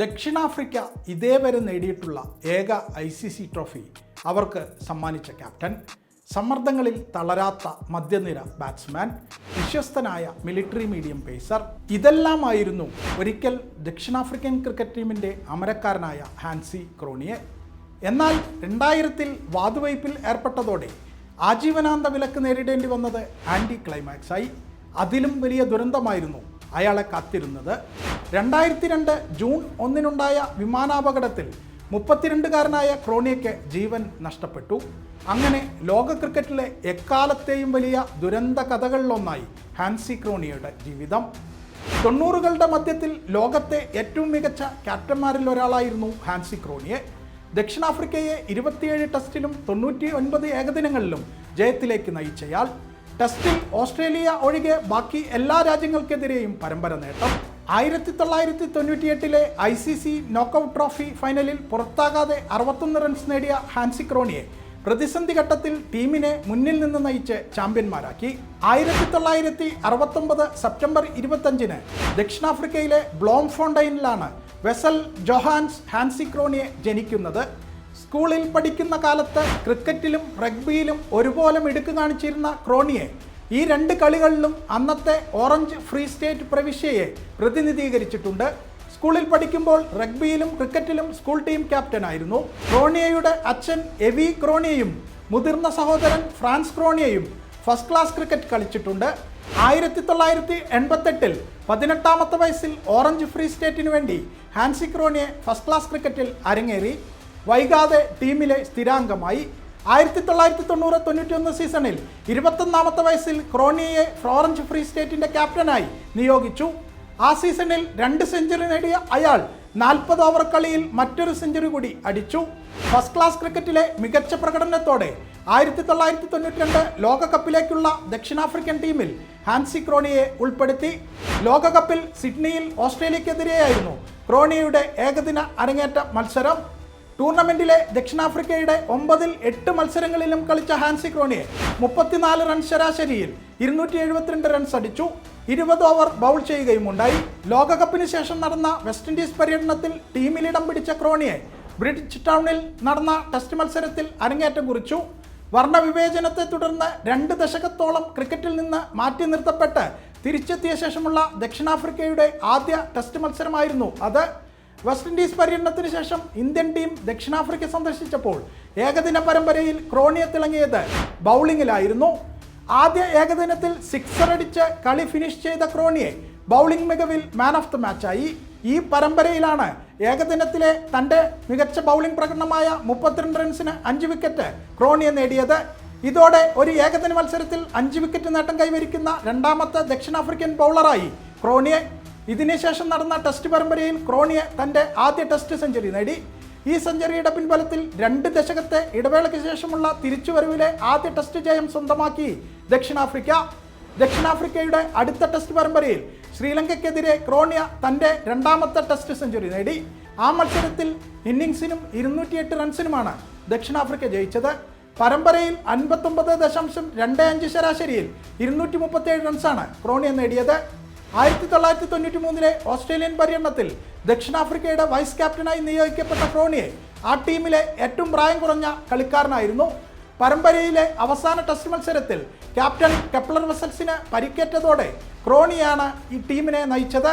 ദക്ഷിണാഫ്രിക്ക ഇതേവരെ നേടിയിട്ടുള്ള ഏക ഐ സി സി ട്രോഫി അവർക്ക് സമ്മാനിച്ച ക്യാപ്റ്റൻ. സമ്മർദ്ദങ്ങളിൽ തളരാത്ത മധ്യനിര ബാറ്റ്സ്മാൻ വിശ്വസ്തനായ മിലിറ്ററി മീഡിയം പേസർ. ഇതെല്ലാമായിരുന്നു ഒരിക്കൽ ദക്ഷിണാഫ്രിക്കൻ ക്രിക്കറ്റ് ടീമിന്റെ അമരക്കാരനായ ഹാൻസി ക്രോണിയെ. എന്നാൽ രണ്ടായിരത്തിൽ വാതുവയ്പിൽ ഏർപ്പെട്ടതോടെ ആജീവനാന്ത വിലക്ക് നേരിടേണ്ടി വന്നത് ആന്റി ക്ലൈമാക്സായി. അതിലും വലിയ ദുരന്തമായിരുന്നു അയാളെ കാത്തിരുന്നത്. രണ്ടായിരത്തി രണ്ട് ജൂൺ ഒന്നിനുണ്ടായ വിമാനാപകടത്തിൽ മുപ്പത്തിരണ്ടുകാരനായ ക്രോണിയയ്ക്ക് ജീവൻ നഷ്ടപ്പെട്ടു. അങ്ങനെ ലോക ക്രിക്കറ്റിലെ എക്കാലത്തെയും വലിയ ദുരന്ത കഥകളിലൊന്നായി ഹാൻസി ക്രോണിയയുടെ ജീവിതം. തൊണ്ണൂറുകളുടെ മധ്യത്തിൽ ലോകത്തെ ഏറ്റവും മികച്ച ക്യാപ്റ്റന്മാരിൽ ഒരാളായിരുന്നു ഹാൻസി ക്രോണിയെ. ദക്ഷിണാഫ്രിക്കയെ ഇരുപത്തിയേഴ് ടെസ്റ്റിലും തൊണ്ണൂറ്റി ഒൻപത് ഏകദിനങ്ങളിലും ജയത്തിലേക്ക് നയിച്ചയാൾ. ടെസ്റ്റിൽ ഓസ്ട്രേലിയ ഒഴികെ ബാക്കി എല്ലാ രാജ്യങ്ങൾക്കെതിരെയും പരമ്പര നേട്ടം. ആയിരത്തി തൊള്ളായിരത്തി തൊണ്ണൂറ്റിയെട്ടിലെ I C C knockout trophy ഫൈനലിൽ പുറത്താകാതെ അറുപത്തൊന്ന് റൺസ് നേടിയ ഹാൻസി ക്രോണിയെ പ്രതിസന്ധി ഘട്ടത്തിൽ ടീമിനെ മുന്നിൽ നിന്ന് നയിച്ച് ചാമ്പ്യന്മാരാക്കി. ആയിരത്തി തൊള്ളായിരത്തി അറുപത്തൊമ്പത് സെപ്റ്റംബർ ഇരുപത്തഞ്ചിന് ദക്ഷിണാഫ്രിക്കയിലെ ബ്ലോം ഫോണ്ടൈനിലാണ് വെസൽ ജൊഹാൻസ് ഹാൻസി ക്രോണിയെ ജനിക്കുന്നത്. സ്കൂളിൽ പഠിക്കുന്ന കാലത്ത് ക്രിക്കറ്റിലും റഗ്ബിയിലും ഒരുപോലെ മിടുക്ക് കാണിച്ചിരുന്ന ക്രോണിയെ ഈ രണ്ട് കളികളിലും അന്നത്തെ ഓറഞ്ച് ഫ്രീ സ്റ്റേറ്റ് പ്രവിശ്യയെ പ്രതിനിധീകരിച്ചിട്ടുണ്ട്. സ്കൂളിൽ പഠിക്കുമ്പോൾ റഗ്ബിയിലും ക്രിക്കറ്റിലും സ്കൂൾ ടീം ക്യാപ്റ്റനായിരുന്നു. ക്രോണിയയുടെ അച്ഛൻ എവി ക്രോണിയയും മുതിർന്ന സഹോദരൻ ഫ്രാൻസ് ക്രോണിയയും ഫസ്റ്റ് ക്ലാസ് ക്രിക്കറ്റ് കളിച്ചിട്ടുണ്ട്. ആയിരത്തി തൊള്ളായിരത്തി എൺപത്തെട്ടിൽ പതിനെട്ടാമത്തെ വയസ്സിൽ ഓറഞ്ച് ഫ്രീ സ്റ്റേറ്റിനു വേണ്ടി ഹാൻസി ക്രോണിയെ ഫസ്റ്റ് ക്ലാസ് ക്രിക്കറ്റിൽ അരങ്ങേറി. വൈകാതെ ടീമിലെ സ്ഥിരാംഗമായി. ആയിരത്തി തൊള്ളായിരത്തി തൊണ്ണൂറ് തൊണ്ണൂറ്റിയൊന്ന് സീസണിൽ ഇരുപത്തൊന്നാമത്തെ വയസ്സിൽ ക്രോണിയെ ഫ്ലോറൻസ് ഫ്രീ സ്റ്റേറ്റിന്റെ ക്യാപ്റ്റനായി നിയോഗിച്ചു. ആ സീസണിൽ രണ്ട് സെഞ്ചുറി നേടിയ അയാൾ നാൽപ്പത് ഓവർ കളിയിൽ മറ്റൊരു സെഞ്ചുറി കൂടി അടിച്ചു. ഫസ്റ്റ് ക്ലാസ് ക്രിക്കറ്റിലെ മികച്ച പ്രകടനത്തോടെ ആയിരത്തി തൊള്ളായിരത്തി തൊണ്ണൂറ്റി രണ്ട് ലോകകപ്പിലേക്കുള്ള ദക്ഷിണാഫ്രിക്കൻ ടീമിൽ ഹാൻസി ക്രോണിയെ ഉൾപ്പെടുത്തി. ലോകകപ്പിൽ സിഡ്നിയിൽ ഓസ്ട്രേലിയക്കെതിരെയായിരുന്നു ക്രോണിയുടെ ഏകദിന അരങ്ങേറ്റ മത്സരം. ടൂർണമെന്റിലെ ദക്ഷിണാഫ്രിക്കയുടെ ഒമ്പതിൽ എട്ട് മത്സരങ്ങളിലും കളിച്ച ഹാൻസി ക്രോണിയെ മുപ്പത്തിനാല് റൺ ശരാശരിയിൽ ഇരുന്നൂറ്റി എഴുപത്തിരണ്ട് റൺസ് അടിച്ചു. ഇരുപത് ഓവർ ബൗൾ ചെയ്യുകയുമുണ്ടായി. ലോകകപ്പിന് ശേഷം നടന്ന വെസ്റ്റ് ഇൻഡീസ് പര്യടനത്തിൽ ടീമിലിടം പിടിച്ച ക്രോണിയെ ബ്രിഡ്ജ് ടൗണിൽ നടന്ന ടെസ്റ്റ് മത്സരത്തിൽ അരങ്ങേറ്റം കുറിച്ചു. വർണവിവേചനത്തെ തുടർന്ന് രണ്ട് ദശകത്തോളം ക്രിക്കറ്റിൽ നിന്ന് മാറ്റി നിർത്തപ്പെട്ട് തിരിച്ചെത്തിയ ശേഷമുള്ള ദക്ഷിണാഫ്രിക്കയുടെ ആദ്യ ടെസ്റ്റ് മത്സരമായിരുന്നു അത്. വെസ്റ്റ് ഇൻഡീസ് പര്യടനത്തിന് ശേഷം ഇന്ത്യൻ ടീം ദക്ഷിണാഫ്രിക്ക സന്ദർശിച്ചപ്പോൾ ഏകദിന പരമ്പരയിൽ ക്രോണിയ തിളങ്ങിയത് ബൗളിങ്ങിലായിരുന്നു ആദ്യ ഏകദിനത്തിൽ സിക്സർ അടിച്ച് കളി ഫിനിഷ് ചെയ്ത ക്രോണിയെ ബൗളിംഗ് മികവിൽ മാൻ ഓഫ് ദ മാച്ചായി ഈ പരമ്പരയിലാണ് ഏകദിനത്തിലെ തന്റെ മികച്ച ബൗളിംഗ് പ്രകടനമായ മുപ്പത്തിരണ്ട് റൺസിന് അഞ്ച് വിക്കറ്റ് ക്രോണിയെ നേടിയത്. ഇതോടെ ഒരു ഏകദിന മത്സരത്തിൽ അഞ്ച് വിക്കറ്റ് നേട്ടം കൈവരിക്കുന്ന രണ്ടാമത്തെ ദക്ഷിണാഫ്രിക്കൻ ബൗളറായി ക്രോണിയെ ഇതിനുശേഷം നടന്ന ടെസ്റ്റ് പരമ്പരയിൽ ക്രോണിയെ തന്റെ ആദ്യ ടെസ്റ്റ് സെഞ്ചുറി നേടി. ഈ സെഞ്ചുറിയുടെ പിൻബലത്തിൽ രണ്ട് ദശകത്തെ ഇടവേളയ്ക്ക് ശേഷമുള്ള തിരിച്ചുവരവിലെ ആദ്യ ടെസ്റ്റ് ജയം സ്വന്തമാക്കി ദക്ഷിണാഫ്രിക്ക. ദക്ഷിണാഫ്രിക്കയുടെ അടുത്ത ടെസ്റ്റ് പരമ്പരയിൽ ശ്രീലങ്കയ്ക്കെതിരെ ക്രോണിയ തന്റെ രണ്ടാമത്തെ ടെസ്റ്റ് സെഞ്ചുറി നേടി. ആ മത്സരത്തിൽ ഇന്നിങ്സിനും ഇരുന്നൂറ്റിയെട്ട് റൺസിനുമാണ് ദക്ഷിണാഫ്രിക്ക ജയിച്ചത്. പരമ്പരയിൽ അൻപത്തൊമ്പത് ദശാംശം രണ്ട് അഞ്ച് ശരാശരിയിൽ ഇരുന്നൂറ്റി മുപ്പത്തിയേഴ് റൺസാണ് ക്രോണിയ നേടിയത്. ആയിരത്തി തൊള്ളായിരത്തി തൊണ്ണൂറ്റി മൂന്നിലെ ഓസ്ട്രേലിയൻ പര്യടനത്തിൽ ദക്ഷിണാഫ്രിക്കയുടെ വൈസ് ക്യാപ്റ്റനായി നിയോഗിക്കപ്പെട്ട ക്രോണിയെ ആ ടീമിലെ ഏറ്റവും പ്രായം കുറഞ്ഞ കളിക്കാരനായിരുന്നു. പരമ്പരയിലെ അവസാന ടെസ്റ്റ് മത്സരത്തിൽ ക്യാപ്റ്റൻ കെപ്ലർ വെസൽസിന് പരിക്കേറ്റതോടെ ക്രോണിയാണ് ഈ ടീമിനെ നയിച്ചത്.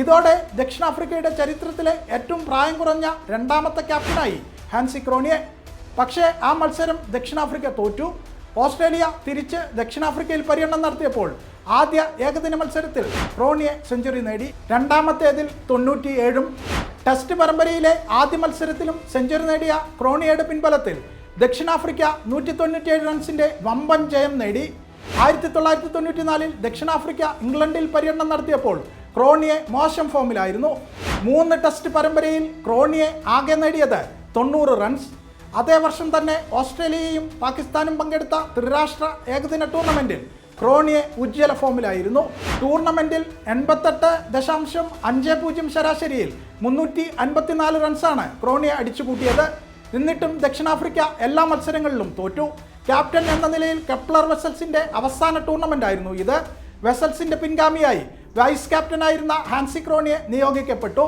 ഇതോടെ ദക്ഷിണാഫ്രിക്കയുടെ ചരിത്രത്തിലെ ഏറ്റവും പ്രായം കുറഞ്ഞ രണ്ടാമത്തെ ക്യാപ്റ്റനായി ഹാൻസി ക്രോണിയെ. പക്ഷേ ആ മത്സരം ദക്ഷിണാഫ്രിക്ക തോറ്റു. ഓസ്ട്രേലിയ തിരിച്ച് ദക്ഷിണാഫ്രിക്കയിൽ പര്യടനം നടത്തിയപ്പോൾ ആദ്യ ഏകദിന മത്സരത്തിൽ റോണിയെ സെഞ്ചുറി നേടി. രണ്ടാമത്തേതിൽ തൊണ്ണൂറ്റിയേഴും ടെസ്റ്റ് പരമ്പരയിലെ ആദ്യ മത്സരത്തിലും സെഞ്ചുറി നേടിയ ക്രോണിയയുടെ പിൻബലത്തിൽ ദക്ഷിണാഫ്രിക്ക നൂറ്റി തൊണ്ണൂറ്റിയേഴ് റൺസിന്റെ വമ്പൻ ജയം നേടി. ആയിരത്തി തൊള്ളായിരത്തി തൊണ്ണൂറ്റിനാലിൽ ദക്ഷിണാഫ്രിക്ക ഇംഗ്ലണ്ടിൽ പര്യടനം നടത്തിയപ്പോൾ ക്രോണിയെ മോശം ഫോമിലായിരുന്നു. മൂന്ന് ടെസ്റ്റ് പരമ്പരയിൽ ക്രോണിയെ ആകെ നേടിയത് തൊണ്ണൂറ് റൺസ്. അതേ വർഷം തന്നെ ഓസ്ട്രേലിയയും പാകിസ്ഥാനും പങ്കെടുത്ത ത്രിരാഷ്ട്ര ഏകദിന ടൂർണമെന്റിൽ ക്രോണിയെ ഉജ്ജ്വല ഫോമിലായിരുന്നു. ടൂർണമെന്റിൽ എൺപത്തെട്ട് ദശാംശം അഞ്ച് പൂജ്യം ശരാശരിയിൽ മുന്നൂറ്റി അൻപത്തിനാല് റൺസാണ് ക്രോണിയെ അടിച്ചുകൂട്ടിയത്. എന്നിട്ടും ദക്ഷിണാഫ്രിക്ക എല്ലാ മത്സരങ്ങളിലും തോറ്റു. ക്യാപ്റ്റൻ എന്ന നിലയിൽ കെപ്ലർ വെസൽസിന്റെ അവസാന ടൂർണമെന്റ് ആയിരുന്നു ഇത്. വെസൽസിന്റെ പിൻഗാമിയായി വൈസ് ക്യാപ്റ്റനായിരുന്ന ഹാൻസി ക്രോണിയെ നിയോഗിക്കപ്പെട്ടു.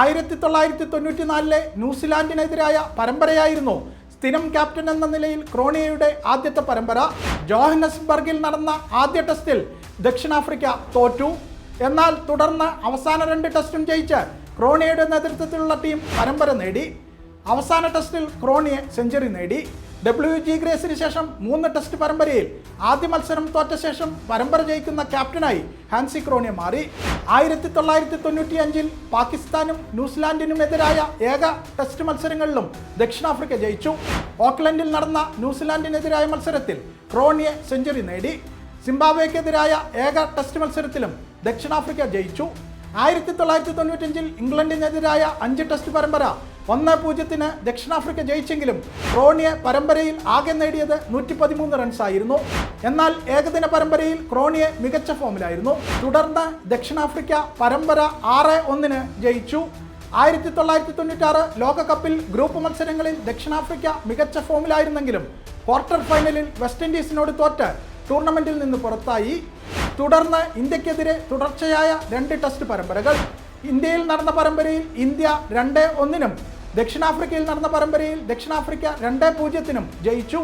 ആയിരത്തി തൊള്ളായിരത്തി തൊണ്ണൂറ്റി നാലിലെ ന്യൂസിലാൻഡിനെതിരായ പരമ്പരയായിരുന്നു സ്ഥിരം ക്യാപ്റ്റൻ എന്ന നിലയിൽ ക്രോണിയയുടെ ആദ്യത്തെ പരമ്പര. ജോഹന്നസ്ബർഗിൽ നടന്ന ആദ്യ ടെസ്റ്റിൽ ദക്ഷിണാഫ്രിക്ക തോറ്റു. എന്നാൽ തുടർന്ന് അവസാന രണ്ട് ടെസ്റ്റും ജയിച്ച് ക്രോണിയയുടെ നേതൃത്വത്തിലുള്ള ടീം പരമ്പര നേടി. അവസാന ടെസ്റ്റിൽ ക്രോണിയെ സെഞ്ചുറി നേടി. ഡബ്ല്യു ജി ഗ്രേസിന് ശേഷം മൂന്ന് ടെസ്റ്റ് പരമ്പരയിൽ ആദ്യ മത്സരം തോറ്റ ശേഷം പരമ്പര ജയിക്കുന്ന ക്യാപ്റ്റനായി ഹാൻസി ക്രോണിയ മാറി. ആയിരത്തി തൊള്ളായിരത്തി തൊണ്ണൂറ്റി അഞ്ചിൽ പാകിസ്ഥാനും ന്യൂസിലാൻഡിനും എതിരായ ഏക ടെസ്റ്റ് മത്സരങ്ങളിലും ദക്ഷിണാഫ്രിക്ക ജയിച്ചു. ഓക്ലൻഡിൽ നടന്ന ന്യൂസിലാൻഡിനെതിരായ മത്സരത്തിൽ ക്രോണിയെ സെഞ്ചുറി നേടി. സിംബാബ്വേക്കെതിരായ ഏക ടെസ്റ്റ് മത്സരത്തിലും ദക്ഷിണാഫ്രിക്ക ജയിച്ചു. ആയിരത്തി തൊള്ളായിരത്തി തൊണ്ണൂറ്റഞ്ചിൽ ഇംഗ്ലണ്ടിനെതിരായ അഞ്ച് ടെസ്റ്റ് പരമ്പര ഒന്ന് പൂജ്യത്തിന് ദക്ഷിണാഫ്രിക്ക ജയിച്ചെങ്കിലും ക്രോണിയ പരമ്പരയിൽ ആകെ നേടിയത് നൂറ്റി പതിമൂന്ന് റൺസായിരുന്നു. എന്നാൽ ഏകദിന പരമ്പരയിൽ ക്രോണിയെ മികച്ച ഫോമിലായിരുന്നു. തുടർന്ന് ദക്ഷിണാഫ്രിക്ക പരമ്പര ആറ് ഒന്നിന് ജയിച്ചു. ആയിരത്തി തൊള്ളായിരത്തി തൊണ്ണൂറ്റാറ് ലോകകപ്പിൽ ഗ്രൂപ്പ് മത്സരങ്ങളിൽ ദക്ഷിണാഫ്രിക്ക മികച്ച ഫോമിലായിരുന്നെങ്കിലും ക്വാർട്ടർ ഫൈനലിൽ വെസ്റ്റ് ഇൻഡീസിനോട് തോറ്റ് ടൂർണമെന്റിൽ നിന്ന് പുറത്തായി. തുടർന്ന് ഇന്ത്യക്കെതിരെ തുടർച്ചയായ രണ്ട് ടെസ്റ്റ് പരമ്പരകൾ. ഇന്ത്യയിൽ നടന്ന പരമ്പരയിൽ ഇന്ത്യ രണ്ട് ഒന്നിനും ദക്ഷിണാഫ്രിക്കയിൽ നടന്ന പരമ്പരയിൽ ദക്ഷിണാഫ്രിക്ക രണ്ട് പൂജ്യത്തിനും ജയിച്ചു.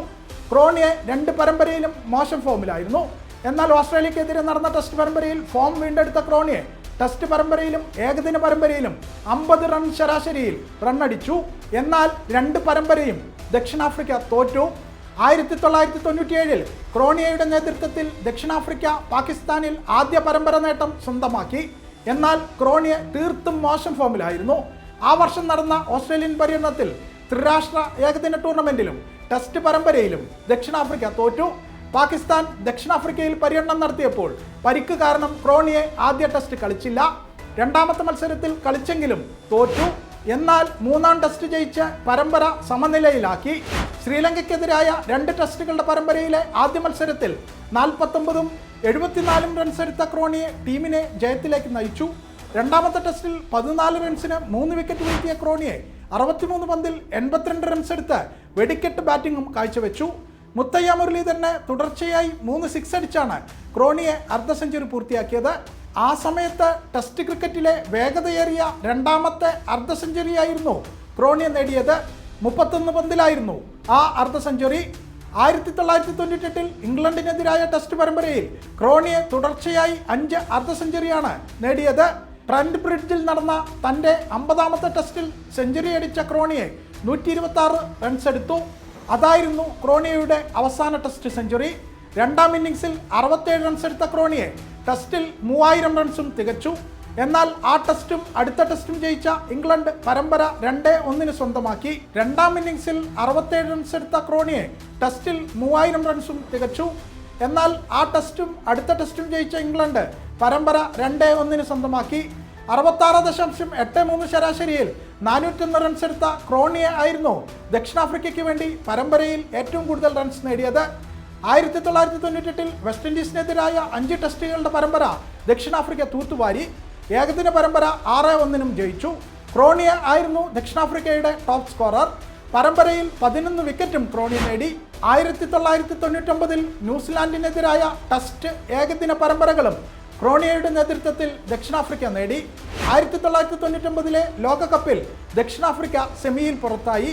ക്രോണിയെ രണ്ട് പരമ്പരയിലും മോശം ഫോമിലായിരുന്നു. എന്നാൽ ഓസ്ട്രേലിയക്കെതിരെ നടന്ന ടെസ്റ്റ് പരമ്പരയിൽ ഫോം വീണ്ടെടുത്ത ക്രോണിയെ ടെസ്റ്റ് പരമ്പരയിലും ഏകദിന പരമ്പരയിലും അമ്പത് റൺ ശരാശരിയിൽ റണ്ണടിച്ചു. എന്നാൽ രണ്ട് പരമ്പരയും ദക്ഷിണാഫ്രിക്ക തോറ്റു. ആയിരത്തി തൊള്ളായിരത്തി തൊണ്ണൂറ്റിയേഴിൽ ക്രോണിയയുടെ നേതൃത്വത്തിൽ ദക്ഷിണാഫ്രിക്ക പാകിസ്ഥാനിൽ ആദ്യ പരമ്പര നേട്ടം സ്വന്തമാക്കി. എന്നാൽ ക്രോണിയ തീർത്തും മോശം ഫോമിലായിരുന്നു. ആ വർഷം നടന്ന ഓസ്ട്രേലിയൻ പര്യടനത്തിൽ ത്രിരാഷ്ട്ര ഏകദിന ടൂർണമെന്റിലും ടെസ്റ്റ് പരമ്പരയിലും ദക്ഷിണാഫ്രിക്ക തോറ്റു. പാകിസ്ഥാൻ ദക്ഷിണാഫ്രിക്കയിൽ പര്യടനം നടത്തിയപ്പോൾ പരിക്ക് കാരണം ക്രോണിയെ ആദ്യ ടെസ്റ്റ് കളിച്ചില്ല. രണ്ടാമത്തെ മത്സരത്തിൽ കളിച്ചെങ്കിലും തോറ്റു. എന്നാൽ മൂന്നാം ടെസ്റ്റ് ജയിച്ച് പരമ്പര സമനിലയിലാക്കി. ശ്രീലങ്കയ്ക്കെതിരായ രണ്ട് ടെസ്റ്റുകളുടെ പരമ്പരയിലെ ആദ്യ മത്സരത്തിൽ നാൽപ്പത്തൊമ്പതും എഴുപത്തിനാലും റൺസ് എടുത്ത ക്രോണിയെ ടീമിനെ ജയത്തിലേക്ക് നയിച്ചു. രണ്ടാമത്തെ ടെസ്റ്റിൽ പതിനാല് റൺസിന് മൂന്ന് വിക്കറ്റ് വീഴ്ത്തിയ ക്രോണിയെ അറുപത്തിമൂന്ന് പന്തിൽ എൺപത്തിരണ്ട് റൺസ് എടുത്ത് വെടിക്കെട്ട് ബാറ്റിംഗും കാഴ്ചവെച്ചു. മുത്തയ്യ മുരളീധരന് തുടർച്ചയായി മൂന്ന് സിക്സ് അടിച്ചാണ് ക്രോണിയെ അർദ്ധ സെഞ്ചുറി പൂർത്തിയാക്കിയത്. ആ സമയത്ത് ടെസ്റ്റ് ക്രിക്കറ്റിലെ വേഗതയേറിയ രണ്ടാമത്തെ അർദ്ധ സെഞ്ചുറിയായിരുന്നു ക്രോണിയെ നേടിയത്. മുപ്പത്തൊന്ന് പന്തിലായിരുന്നു ആ അർദ്ധ സെഞ്ചുറി ആയിരത്തി തൊള്ളായിരത്തി തൊണ്ണൂറ്റെട്ടിൽ ഇംഗ്ലണ്ടിനെതിരായ ടെസ്റ്റ് പരമ്പരയിൽ ക്രോണിയെ തുടർച്ചയായി അഞ്ച് അർദ്ധ സെഞ്ചുറിയാണ് നേടിയത്. ട്രെൻഡ് ബ്രിഡ്ജിൽ നടന്ന തന്റെ അമ്പതാമത്തെ ടെസ്റ്റിൽ സെഞ്ചുറി അടിച്ച ക്രോണിയെ നൂറ്റി ഇരുപത്തി ആറ് റൺസ് എടുത്തു. അതായിരുന്നു ക്രോണിയയുടെ അവസാന ടെസ്റ്റ് സെഞ്ചുറി. രണ്ടാം ഇന്നിംഗ്സിൽ അറുപത്തേഴ് റൺസ് എടുത്ത ക്രോണിയെ ടെസ്റ്റിൽ മൂവായിരം റൺസും തികച്ചു. എന്നാൽ ആ ടെസ്റ്റും അടുത്ത ടെസ്റ്റും ജയിച്ച ഇംഗ്ലണ്ട് പരമ്പര രണ്ട് ഒന്നിന് സ്വന്തമാക്കി. രണ്ടാം ഇന്നിംഗ്സിൽ അറുപത്തേഴ് റൺസ് എടുത്ത ക്രോണിയെ ടെസ്റ്റിൽ മൂവായിരം റൺസും തികച്ചു. എന്നാൽ ആ ടെസ്റ്റും അടുത്ത ടെസ്റ്റും ജയിച്ച ഇംഗ്ലണ്ട് പരമ്പര രണ്ട് ഒന്നിന് സ്വന്തമാക്കി. അറുപത്താറ് ദശാംശം എട്ട് മൂന്ന് ശരാശരിയിൽ നാനൂറ്റൊന്ന് റൺസ് എടുത്ത ക്രോണിയെ ആയിരുന്നു ദക്ഷിണാഫ്രിക്കയ്ക്ക് വേണ്ടി പരമ്പരയിൽ ഏറ്റവും കൂടുതൽ റൺസ് നേടിയത്. ആയിരത്തി തൊള്ളായിരത്തി തൊണ്ണൂറ്റെട്ടിൽ വെസ്റ്റ് ഇൻഡീസിനെതിരായ അഞ്ച് ടെസ്റ്റുകളുടെ പരമ്പര ദക്ഷിണാഫ്രിക്ക തൂത്തുവാരി. ഏകദിന പരമ്പര ആറ് ഒന്നിനും ജയിച്ചു. ക്രോണിയ ആയിരുന്നു ദക്ഷിണാഫ്രിക്കയുടെ ടോപ്പ് സ്കോറർ പരമ്പരയിൽ പതിനൊന്ന് വിക്കറ്റും ക്രോണി നേടി. ആയിരത്തി തൊള്ളായിരത്തി തൊണ്ണൂറ്റൊമ്പതിൽ ന്യൂസിലാൻഡിനെതിരായ ടെസ്റ്റ് ഏകദിന പരമ്പരകളും ക്രോണിയയുടെ നേതൃത്വത്തിൽ ദക്ഷിണാഫ്രിക്ക നേടി. ആയിരത്തി തൊള്ളായിരത്തി തൊണ്ണൂറ്റൊമ്പതിലെ ലോകകപ്പിൽ ദക്ഷിണാഫ്രിക്ക സെമിയിൽ പുറത്തായി.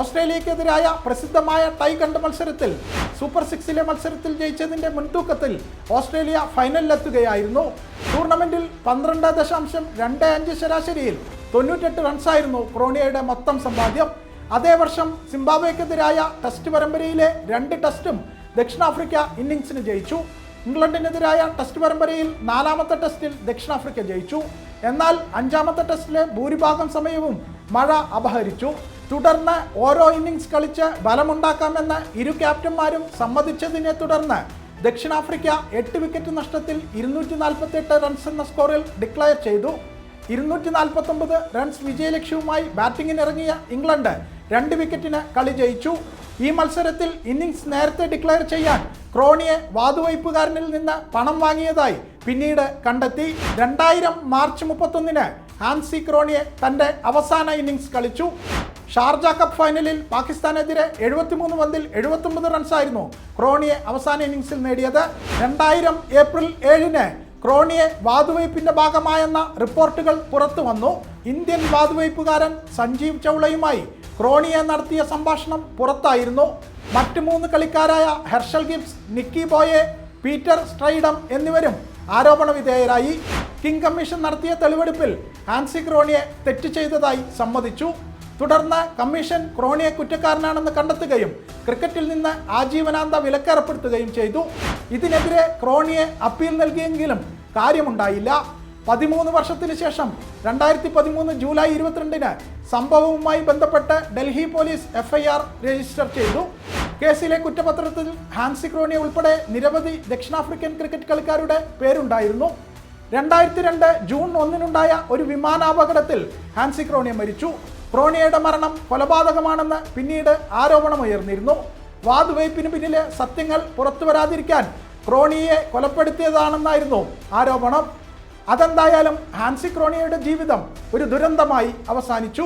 ഓസ്ട്രേലിയക്കെതിരായ പ്രസിദ്ധമായ ടൈ കണ്ട മത്സരത്തിൽ സൂപ്പർ സിക്സിലെ മത്സരത്തിൽ ജയിച്ചതിന്റെ മുൻതൂക്കത്തിൽ ഓസ്ട്രേലിയ ഫൈനലിലെത്തുകയായിരുന്നു. ടൂർണമെന്റിൽ പന്ത്രണ്ട് ദശാംശം രണ്ട് അഞ്ച് ശരാശരിയിൽ തൊണ്ണൂറ്റെട്ട് റൺസായിരുന്നു ക്രോണിയയുടെ മൊത്തം സമ്പാദ്യം. അതേ വർഷം സിംബാബ്വേക്കെതിരായ ടെസ്റ്റ് പരമ്പരയിലെ രണ്ട് ടെസ്റ്റും ദക്ഷിണാഫ്രിക്ക ഇന്നിംഗ്സിന് ജയിച്ചു. ഇംഗ്ലണ്ടിനെതിരായ ടെസ്റ്റ് പരമ്പരയിൽ നാലാമത്തെ ടെസ്റ്റിൽ ദക്ഷിണാഫ്രിക്ക ജയിച്ചു. എന്നാൽ അഞ്ചാമത്തെ ടെസ്റ്റിലെ ഭൂരിഭാഗം സമയവും മഴ അപഹരിച്ചു. തുടർന്ന് ഓരോ ഇന്നിങ്സ് കളിച്ച് ബലമുണ്ടാക്കാമെന്ന് ഇരു ക്യാപ്റ്റന്മാരും സമ്മതിച്ചതിനെ തുടർന്ന് ദക്ഷിണാഫ്രിക്ക എട്ട് വിക്കറ്റ് നഷ്ടത്തിൽ ഇരുന്നൂറ്റി നാൽപ്പത്തി റൺസ് എന്ന സ്കോറിൽ ഡിക്ലയർ ചെയ്തു. ഇരുന്നൂറ്റി നാൽപ്പത്തൊമ്പത് റൺസ് വിജയലക്ഷ്യവുമായി ബാറ്റിംഗിനിറങ്ങിയ ഇംഗ്ലണ്ട് രണ്ട് വിക്കറ്റിന് കളി ജയിച്ചു. ഈ മത്സരത്തിൽ ഇന്നിംഗ്സ് നേരത്തെ ഡിക്ലെയർ ചെയ്യാൻ ക്രോണിയെ വാതുവയ്പ്പുകാരനിൽ നിന്ന് പണം വാങ്ങിയതായി പിന്നീട് കണ്ടെത്തി. രണ്ടായിരം മാർച്ച് മുപ്പത്തൊന്നിന് ഹാൻസി ക്രോണിയെ തന്റെ അവസാന ഇന്നിംഗ്സ് കളിച്ചു. ഷാർജ കപ്പ് ഫൈനലിൽ പാകിസ്ഥാനെതിരെ എഴുപത്തിമൂന്ന് പന്തിൽ എഴുപത്തൊമ്പത് റൺസായിരുന്നു ക്രോണിയെ അവസാന ഇന്നിംഗ്സിൽ നേടിയത്. രണ്ടായിരം ഏപ്രിൽ ഏഴിന് ക്രോണിയെ വാതുവയ്പിന്റെ ഭാഗമായെന്ന റിപ്പോർട്ടുകൾ പുറത്തു വന്നു. ഇന്ത്യൻ വാതുവയ്പുകാരൻ സഞ്ജീവ് ചൗളയുമായി ക്രോണിയെ നടത്തിയ സംഭാഷണം പുറത്തായിരുന്നു. മറ്റ് മൂന്ന് കളിക്കാരായ Herschelle Gibbs Nicky Boje Pieter Strydom എന്നിവരും ആരോപണ വിധേയരായി. കിങ് കമ്മീഷൻ നടത്തിയ തെളിവെടുപ്പിൽ ഹാൻസി ക്രോണിയെ തെറ്റ് ചെയ്തതായി സമ്മതിച്ചു. തുടർന്ന് കമ്മീഷൻ ക്രോണിയെ കുറ്റക്കാരനാണെന്ന് കണ്ടെത്തുകയും ക്രിക്കറ്റിൽ നിന്ന് ആജീവനാന്ത വിലക്കേർപ്പെടുത്തുകയും ചെയ്തു. ഇതിനെതിരെ ക്രോണിയെ അപ്പീൽ നൽകിയെങ്കിലും കാര്യമുണ്ടായില്ല. പതിമൂന്ന് വർഷത്തിന് ശേഷം രണ്ടായിരത്തി പതിമൂന്ന് ജൂലൈ ഇരുപത്തിരണ്ടിന് സംഭവവുമായി ബന്ധപ്പെട്ട് ഡൽഹി പോലീസ് എഫ്ഐആർ രജിസ്റ്റർ ചെയ്തു. കേസിലെ കുറ്റപത്രത്തിൽ ഹാൻസി ക്രോണി ഉൾപ്പെടെ നിരവധി ദക്ഷിണാഫ്രിക്കൻ ക്രിക്കറ്റ് കളിക്കാരുടെ പേരുണ്ടായിരുന്നു. രണ്ടായിരത്തി രണ്ട് ജൂൺ ഒന്നിനുണ്ടായ ഒരു വിമാനാപകടത്തിൽ ഹാൻസി ക്രോണിയെ മരിച്ചു. ക്രോണിയയുടെ മരണം കൊലപാതകമാണെന്ന് പിന്നീട് ആരോപണമുയർന്നിരുന്നു വാതുവയ്പ്പിന് പിന്നിലെ സത്യങ്ങൾ പുറത്തു വരാതിരിക്കാൻ ക്രോണിയെ കൊലപ്പെടുത്തിയതാണെന്നായിരുന്നു ആരോപണം. അതെന്തായാലും ഹാൻസി ക്രോണിയയുടെ ജീവിതം ഒരു ദുരന്തമായി അവസാനിച്ചു.